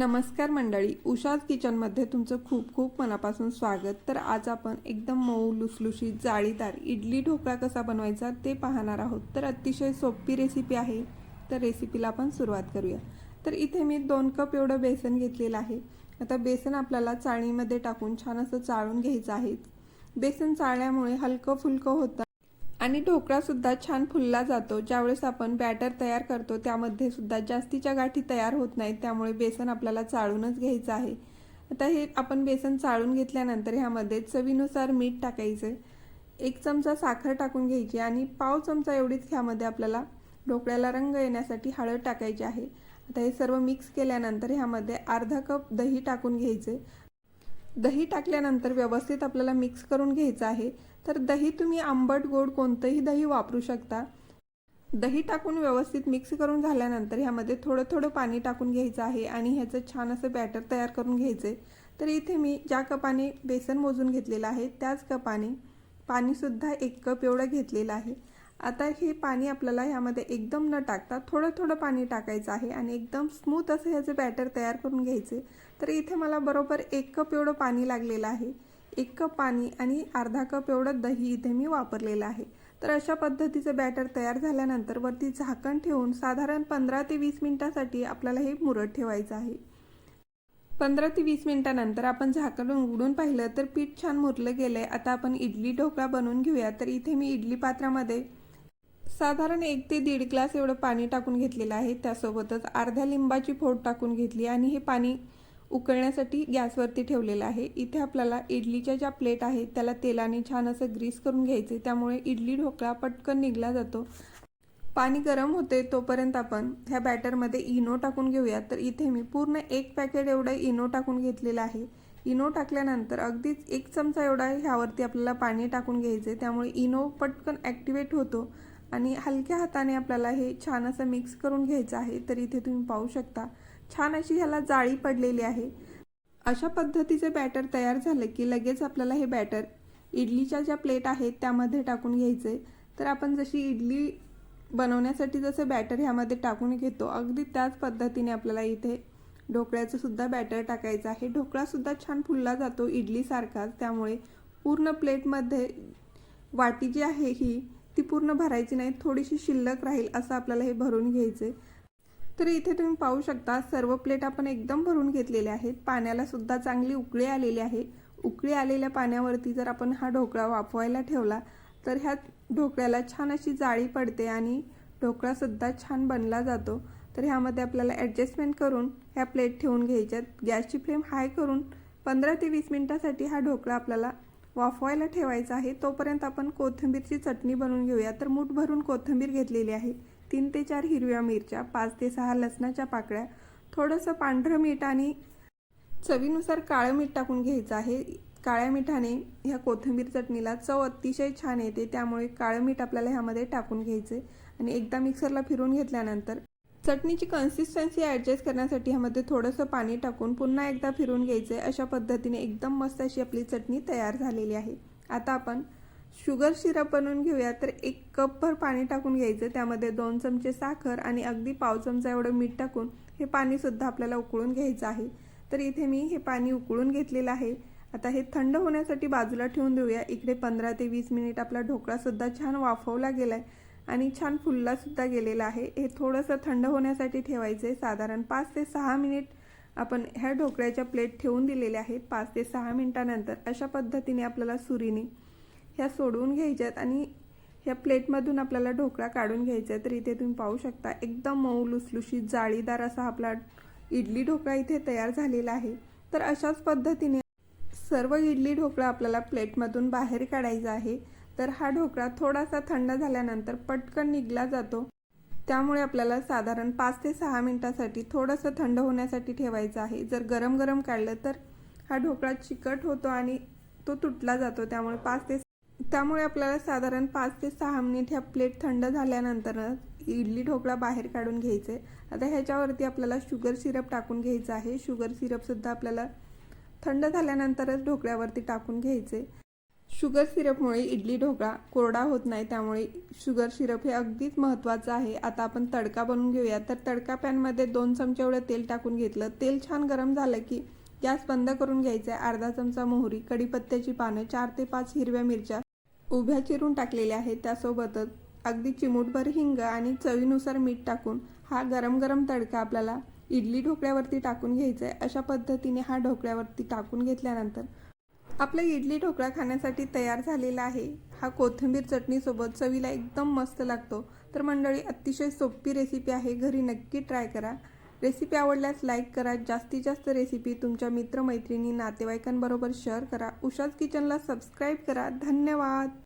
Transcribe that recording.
नमस्कार मंडळी उषाज किचनमध्ये तुमचं खूप खूप मनापासून स्वागत. तर आज आपण एकदम मऊ लुसलुशी जाळीदार इडली ढोकळा कसा बनवायचा ते पाहणार आहोत. तर अतिशय सोपी रेसिपी आहे. तर रेसिपीला आपण सुरुवात करूया. तर इथे मी दोन कप एवढं बेसन घेतलेलं आहे. आता बेसन आपल्याला चाळणीमध्ये टाकून छान असं चाळून घ्यायचं आहे. बेसन चाळल्यामुळे हलकं फुलकं होतं. आणि ढोकळासुद्धा छान फुलला जातो. ज्यावेळेस आपण बॅटर तयार करतो त्यामध्ये सुद्धा जास्तीच्या गाठी तयार होत नाहीत. त्यामुळे बेसन आपल्याला चाळूनच घ्यायचं आहे. आता हे आपण बेसन चाळून घेतल्यानंतर ह्यामध्ये चवीनुसार मीठ टाकायचं एक चमचा साखर टाकून घ्यायची आणि पाव चमचा एवढीच ह्यामध्ये आपल्याला ढोकळ्याला रंग येण्यासाठी हळद टाकायची आहे. आता हे सर्व मिक्स केल्यानंतर ह्यामध्ये अर्धा कप दही टाकून घ्यायचे दही टाकल्यानंतर व्यवस्थित आपल्याला मिक्स करून घ्यायचं आहे. तर दही तुम्ही आंबट गोड कोणतंही दही वापरू शकता. दही टाकून व्यवस्थित मिक्स करून झाल्यानंतर ह्यामध्ये थोडं थोडं पाणी टाकून घ्यायचं आहे आणि ह्याचं छान असं बॅटर तयार करून घ्यायचं तर इथे मी ज्या कपाने बेसन मोजून घेतलेलं आहे त्याच कपाने पाणीसुद्धा एक कप एवढं घेतलेलं आहे. आता हे पाणी आपल्याला ह्यामध्ये एकदम न टाकता थोडं थोडं पाणी टाकायचं आहे आणि एकदम स्मूथ असं ह्याचं बॅटर तयार करून घ्यायचे तर इथे मला बरोबर एक कप एवढं पाणी लागलेलं आहे. एक कप पाणी आणि अर्धा कप एवढं दही इथे मी वापरलेलं आहे. तर अशा पद्धतीचं बॅटर तयार झाल्यानंतर वरती झाकण ठेवून साधारण पंधरा ते वीस मिनटासाठी आपल्याला हे मुरत ठेवायचं आहे. पंधरा ते वीस मिनिटानंतर आपण झाकण उघडून पाहिलं तर पीठ छान मुरलं गेलं आहे आता आपण इडली ढोकळा बनवून घेऊया. तर इथे मी इडली पात्रामध्ये साधारण एक ते दीड ग्लास एवढं पाणी टाकून घेतलेलं आहे. त्यासोबतच अर्ध्या लिंबाची फोड टाकून घेतली आणि हे पाणी उकळण्यासाठी गॅसवरती ठेवलेलं आहे. इथे आपल्याला इडलीच्या ज्या प्लेट आहेत त्याला तेलाने छान असं ग्रीस करून घ्यायचे. त्यामुळे इडली ढोकळा पटकन निघला जातो. पाणी गरम होते तोपर्यंत आपण ह्या बॅटरमध्ये इनो टाकून घेऊया. तर इथे मी पूर्ण एक पॅकेट एवढं इनो टाकून घेतलेलं आहे. इनो टाकल्यानंतर अगदीच एक चमचा एवढा ह्यावरती आपल्याला पाणी टाकून घ्यायचे त्यामुळे इनो पटकन ॲक्टिवेट होतो. आणि हलक्या हाताने आपल्याला हे छान असं मिक्स करून घ्यायचं आहे तर इथे तुम्ही पाहू शकता. छान अशी ह्याला जाळी पडलेली आहे. अशा पद्धतीचे बॅटर तयार झालं की लगेच आपल्याला हे बॅटर इडलीच्या ज्या प्लेट आहेत त्यामध्ये टाकून घ्यायचे. तर आपण जशी इडली बनवण्यासाठी जसं बॅटर ह्यामध्ये टाकून घेतो अगदी त्याच पद्धतीने आपल्याला इथे ढोकळ्याचं सुद्धा बॅटर टाकायचं आहे. ढोकळासुद्धा छान फुलला जातो इडलीसारखाच त्यामुळे पूर्ण प्लेटमध्ये वाटी जी आहे ही ती पूर्ण भरायची नाही थोडीशी शिल्लक राहील असं आपल्याला हे भरून घ्यायचे तर इथे तुम्ही पाहू शकता सर्व प्लेट आपण एकदम भरून घेतलेले आहेत. पाण्याला सुद्धा चांगली उकळी आलेली आहे. उकळी आलेल्या पाण्यावरती जर आपण हा ढोकळा वाफवायला ठेवला तर ह्या ढोकळ्याला छान अशी जाळी पडते आणि ढोकळासुद्धा छान बनला जातो. तर ह्यामध्ये आपल्याला ॲडजस्टमेंट करून ह्या प्लेट ठेवून घ्यायच्यात. गॅसची फ्लेम हाय करून पंधरा ते वीस मिनटासाठी हा ढोकळा आपल्याला वाफवायला ठेवायचा आहे तोपर्यंत आपण कोथिंबीरची चटणी बनवून घेऊया. तर मूठ भरून कोथिंबीर घेतलेली आहे. तीन ते चार हिरव्या मिरच्या पाच ते सहा लसणाच्या पाकळ्या थोडंसं पांढरं मीठ आणि चवीनुसार काळं मीठ टाकून घ्यायचं आहे. काळ्या मिठाने ह्या कोथिंबीर चटणीला चव अतिशय छान येते त्यामुळे काळं मीठ आपल्याला ह्यामध्ये टाकून घ्यायचे आणि एकदा मिक्सरला फिरून घेतल्यानंतर चटणीची कन्सिस्टन्सी ॲडजस्ट करण्यासाठी ह्यामध्ये थोडंसं पाणी टाकून पुन्हा एकदा फिरून घ्यायचं आहे अशा पद्धतीने एकदम मस्त अशी आपली चटणी तयार झालेली आहे. आता आपण शुगर शिरा बनवून घेऊया. तर एक कपभर पाणी टाकून घ्यायचं. त्यामध्ये दोन चमचे साखर आणि अगदी पाव चमचा एवढं मीठ टाकून हे पाणीसुद्धा आपल्याला उकळून घ्यायचं आहे. तर इथे मी हे पाणी उकळून घेतलेलं आहे. आता हे थंड होण्यासाठी बाजूला ठेवून देऊया. इकडे पंधरा ते वीस मिनिट आपला ढोकळासुद्धा छान वाफवला गेला आहे आणि छान फुललासुद्धा गेलेला आहे. हे थोडंसं थंड होण्यासाठी ठेवायचं. आहे साधारण पाच ते सहा मिनिट आपण ह्या ढोकळ्याच्या प्लेट ठेवून दिलेल्या आहेत. पाच ते सहा मिनिटानंतर अशा पद्धतीने आपल्याला सुरीने ह्या सोडवून घ्यायच्यात आणि ह्या प्लेटमधून आपल्याला ढोकळा काढून घ्यायचा आहे. तर इथे तुम्ही पाहू शकता एकदम मऊ लुसलुशीत जाळीदार असा आपला इडली ढोकळा इथे तयार झालेला आहे. तर अशाच पद्धतीने सर्व इडली ढोकळा आपल्याला प्लेटमधून बाहेर काढायचा आहे. तर हा ढोकळा थोडासा थंड झाल्यानंतर पटकन निघला जातो. त्यामुळे आपल्याला साधारण पाच ते सहा मिनिटासाठी थोडंसं थंड होण्यासाठी ठेवायचं आहे. जर गरम गरम काढलं तर हा ढोकळा चिकट होतो आणि तो तुटला जातो. त्यामुळे पाच ते त्यामुळे आपल्याला साधारण पाच ते सहा मिनिट ह्या प्लेट थंड झाल्यानंतर इडली ढोकळा बाहेर काढून घ्यायचे. आता ह्याच्यावरती आपल्याला शुगर सिरप टाकून घ्यायचं आहे. शुगर सिरपसुद्धा आपल्याला थंड झाल्यानंतरच ढोकळ्यावरती टाकून घ्यायचे. शुगर सिरपमुळे इडली ढोकळा कोरडा होत नाही त्यामुळे शुगर सिरप हे अगदीच महत्त्वाचं आहे. आता आपण तडका बनवून घेऊया. तर तडका पॅनमध्ये दोन चमचे एवढं तेल टाकून घेतलं. तेल छान गरम झालं की गॅस बंद करून घ्यायचा आहे. अर्धा चमचा मोहरी कढीपत्त्याची पानं चार ते पाच हिरव्या मिरच्या उभ्या चिरून टाकलेल्या आहेत. त्यासोबतच अगदी चिमूटभर हिंग आणि चवीनुसार मीठ टाकून हा गरम गरम तडका आपल्याला इडली ढोकळ्यावरती टाकून घ्यायचा आहे. अशा पद्धतीने हा ढोकळ्यावरती टाकून घेतल्यानंतर आपला इडली ढोकळा खाण्यासाठी तयार झालेला आहे. हा कोथिंबीर चटणीसोबत चवीला एकदम मस्त लागतो. तर मंडळी अतिशय सोपी रेसिपी आहे. घरी नक्की ट्राय करा. रेसिपी आवडल्यास लाईक करा. जास्तीत जास्त रेसिपी तुमच्या मित्रमैत्रिणी नातेवाईकांबरोबर शेअर करा. उषाज किचनला सबस्क्राईब करा. धन्यवाद!